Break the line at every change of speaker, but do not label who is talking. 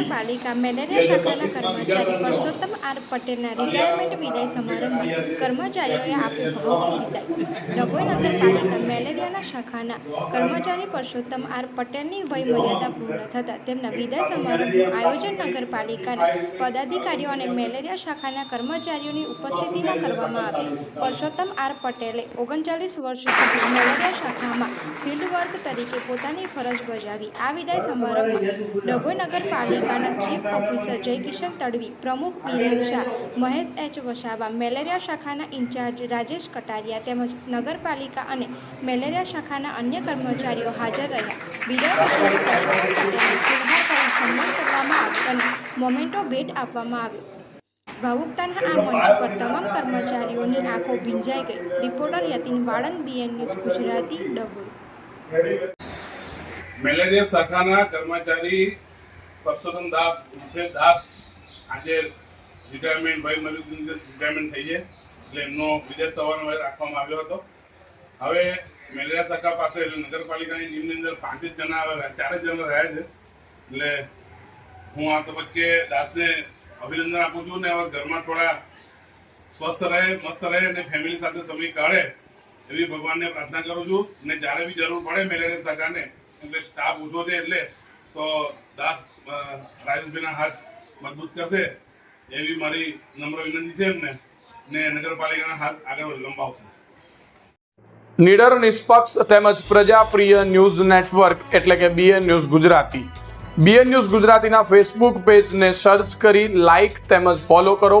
નગરપાલિકા મેલેરિયા શાખાના કર્મચારી પરસોત્તમ આર પટેલના રિટાયરમેન્ટ વિદાય સમારંભમાં કર્મચારીઓએ આપ્યું ભવ્ય ડભોઈ નગરપાલિકા મેલેરિયાના શાખાના કર્મચારી પરસોત્તમ આર પટેલની વય મર્યાદા પૂર્ણ થતાં તેમના વિદાય સમારંભનું આયોજન નગરપાલિકાના પદાધિકારીઓ અને મેલેરિયા શાખાના કર્મચારીઓની ઉપસ્થિતિમાં કરવામાં આવ્યું. પરસોત્તમ આર પટેલે ઓગણચાલીસ વર્ષ સુધી મેલેરિયા શાખામાં તરીકે પોતાની ફરજ બજાવી. આ વિદાય સમારંભમાં ડભોઈ નગરપાલિકાના ચીફ ઓફિસર જયકિશન તડવી, પ્રમુખ બિરેન શાહ, મહેશ એચ વસાવા, મેલેરિયા શાખાના ઇન્ચાર્જ રાજેશ કટારિયા તેમજ નગરપાલિકા અને મેલેરિયા શાખાના અન્ય કર્મચારીઓ હાજર રહ્યા. વિદાય સન્માન કરવામાં મોમેન્ટો ભેટ આપવામાં આવ્યો. ભાવુકતાના આ મંચ પર તમામ કર્મચારીઓની આંખો ભીંજાઈ ગઈ. Reporter Yatin Valand, BN News Gujarati, Dabhoi.
Malaria શાખાના કર્મચારી પરસોત્તમ દાસ ઉર્ફે દાસ આજે રિટાયરમેન્ટ ભાઈ મલિક રિટાયરમેન્ટ થઈ છે, એટલે એમનો વિદેશ સવારનો રાખવામાં આવ્યો હતો. હવે મેલેરિયા શાખા પાસે એટલે નગરપાલિકાની ટીમની અંદર પાંચ જ જણા આવે ચાર જ જણા રહ્યા છે. એટલે હું આ તબક્કે દાસને અભિનંદન આપું છું ને હવે ઘરમાં થોડા સ્વસ્થ રહે, મસ્ત રહે અને ફેમિલી સાથે સમય કાઢે એવી ભગવાનને પ્રાર્થના કરું છું. અને જ્યારે બી જરૂર પડે મેલેરિયા શાખાને એટલે સ્ટાફ ઓછો છે એટલે તો દાસ રાજેશભાઈના હાથ મજબૂત કરશે એવી મારી નમ્ર વિનંતી છે એમને. ને નગરપાલિકાના હાથ આગળ લંબાવશે.
નીડર, નિષ્પક્ષ તેમજ પ્રજાપ્રિય ન્યૂઝ નેટવર્ક એટલે કે BN News Gujarati. BN News ગુજરાતીના ફેસબુક પેજને સર્ચ કરી લાઇક તેમજ ફોલો કરો.